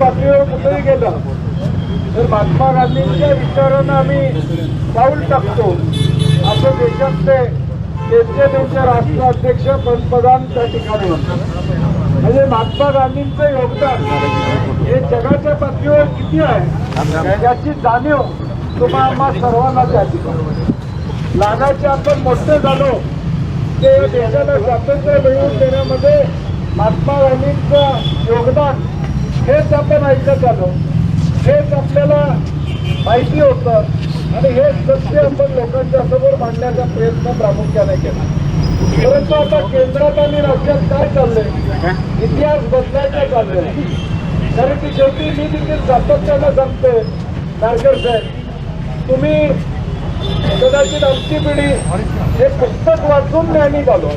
पातळीवर कुठेही गेलं तर महात्मा गांधींच्या विचारानं आम्ही पाऊल टाकतो. असं देशातले त्यांचे त्यांचे राष्ट्राध्यक्ष पंतप्रधान त्या ठिकाणी. म्हणजे महात्मा गांधींचं योगदान हे जगाच्या पातळीवर किती आहे याची जाणीव तुम्हाला आम्हा सर्वांना त्या ठिकाणी लागायचे आपण मोठे झालो ते देशाला स्वातंत्र्य मिळवून देण्यामध्ये महात्मा गांधींचं योगदान हेच आपण ऐकत आलो. हेच आपल्याला माहिती होतं आणि हे सत्य आपण लोकांच्या समोर मांडण्याचा प्रयत्न प्रामुख्याने केला. परंतु आता केंद्रात आणि राज्यात काय चाललंय? इतिहास बदलायचा चाललंय. कारण की शेवटी मी देखील सातत्यानं सांगतोय नारकर साहेब तुम्ही कदाचित आमची पिढी हे पुस्तक वाचून ज्ञानी झालो.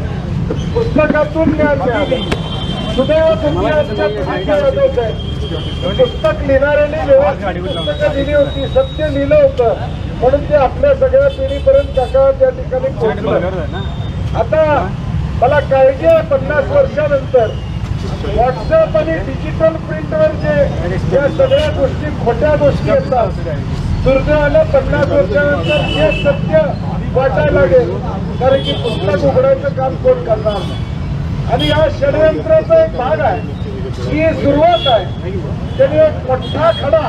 पुस्तकातून ज्ञान मिळालं. पुस्तक लिहिणाऱ्याने व्यवस्थित पुस्तकं लिहिली होती सत्य लिहिलं होतं. म्हणून ते आपल्या सगळ्या पिढीपर्यंत काका त्या ठिकाणी पोहोचलं. आता मला काळजी आहे पन्नास वर्षानंतर. व्हॉट्सअप आणि डिजिटल प्रिंटवर जे या सगळ्या गोष्टी खोट्या गोष्टी येतात. दुर्दैवानं पन्नास वर्षानंतर हे सत्य वाटायला लागेल. कारण की पुस्तक उघडायचं काम कोण करणार? नाही आणि या षडयंत्राचा एक भाग आहे. ही सुरुवात आहे. त्यांनी एक मोठा खडा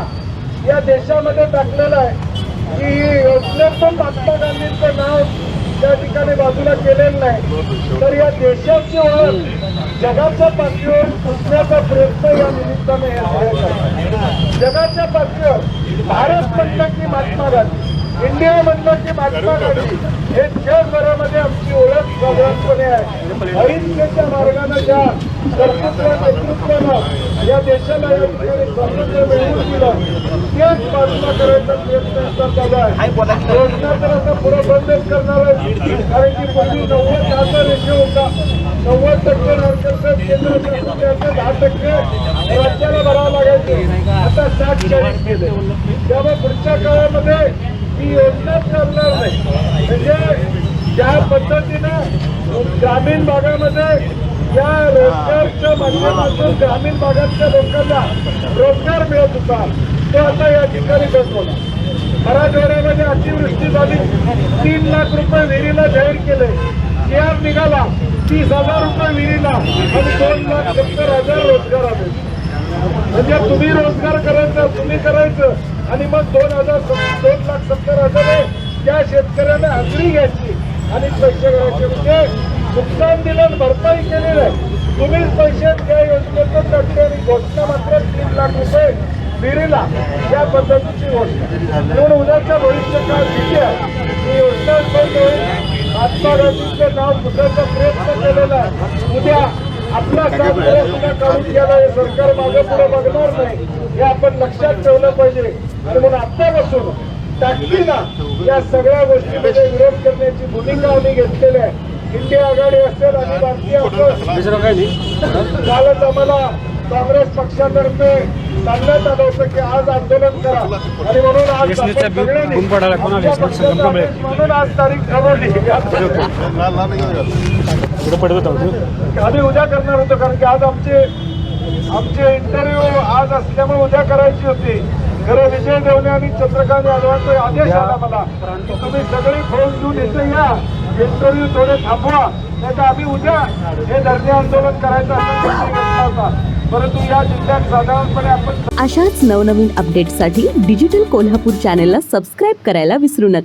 या देशामध्ये टाकलेला आहे. की योजनेतून महात्मा गांधींचं नाव त्या ठिकाणी बाजूला केलेलं नाही. तर या देशाची ओळख जगाच्या पातळीवर पुसण्याचा प्रयत्न या निमित्ताने जगाच्या पातळीवर भारत म्हणलं की महात्मा गांधी. इंडिया म्हणलं की महात्मा गांधी हे जगभरामध्ये आमची ओळख साधारणपणे आहे. अहिंसेच्या मार्गाने ज्या कर्तृत्व नेतृत्वानं या देशाला या ठिकाणी स्वातंत्र्य मिळवून दिलं तेच बाजूला करायचा प्रयत्न आता आहे. योजना तर आता पुढे बंदच करणार आहे कारण की पूर्वी नव्वद दहाचा रेशो होता. नव्वद टक्के नागरिकांचं केंद्र शासनाचे दहा टक्के राज्याला भरावं लागायचं. आता साठ चाळीस केले. त्यामुळे पुढच्या काळामध्ये ही योजना चालणार नाही. म्हणजे ज्या पद्धतीनं ग्रामीण भागामध्ये या रोजगारच्या माध्यमातून ग्रामीण भागातल्या लोकांना रोजगार मिळत होता तो आता या ठिकाणी बंद होणार मराठवाड्यामध्ये अतिवृष्टी झाली. तीन लाख रुपये विहिरीला जाहीर केले. केआर निघाला. तीस हजार रुपये विहिरीला आणि दोन लाख सत्तर हजार रोजगार आले म्हणजे तुम्ही रोजगार करायचा तुम्ही करायचं आणि मग दोन हजार दोन लाख सत्तर हजार आहे, त्या शेतकऱ्याने हजरी घ्यायची. आणि पैसे घ्यायचे म्हणजे नुकसान दिलं भरपाई केलेलं आहे. तुम्हीच पैसे त्या योजनेतून टाकले आणि घोषणा मात्र तीन लाख रुपये विहिरीला या पद्धतीची घोषणा. म्हणून उद्याच्या भविष्य काळ किती आहे? ही योजना बंद होईल महात्मा नाव पुसायचा प्रयत्न केलेला आहे. उद्या आपला काम सुद्धा काढून घ्यायला हे सरकार मागे पुढे बघणार नाही. हे आपण लक्षात ठेवलं पाहिजे. आणि म्हणून आत्तापासून ताकदीना या सगळ्या गोष्टीमध्ये विरोध करण्याची भूमिका आम्ही घेतलेली आहे. इंडिया आघाडी असेल आणि भारतीय असेल कालच आम्हाला काँग्रेस पक्षातर्फे सांगण्यात आलं होतं की आज आंदोलन करा. आणि म्हणून आज म्हणून आज तारीख ठरवली. पुढे पडत होता आम्ही उद्या करणार होतो कारण की आज आमचे आमचे इंटरव्ह्यू आज असल्यामुळे उद्या करायची होती. खरं विजय देवणे आणि चंद्रकांत यादवांचा आदेश आला मला. तुम्ही सगळे फोन घेऊन इथे या. इंटरव्ह्यू थोडे थांबवा. नाही तर आम्ही उद्या हे धरणे आंदोलन करायचं असा निर्णय घेतला होता. परंतु या जिल्ह्यात साधारणपणे आपण अशाच नवनवीन अपडेट्ससाठी डिजिटल कोल्हापूर चॅनेलला सबस्क्राईब करायला विसरू नका.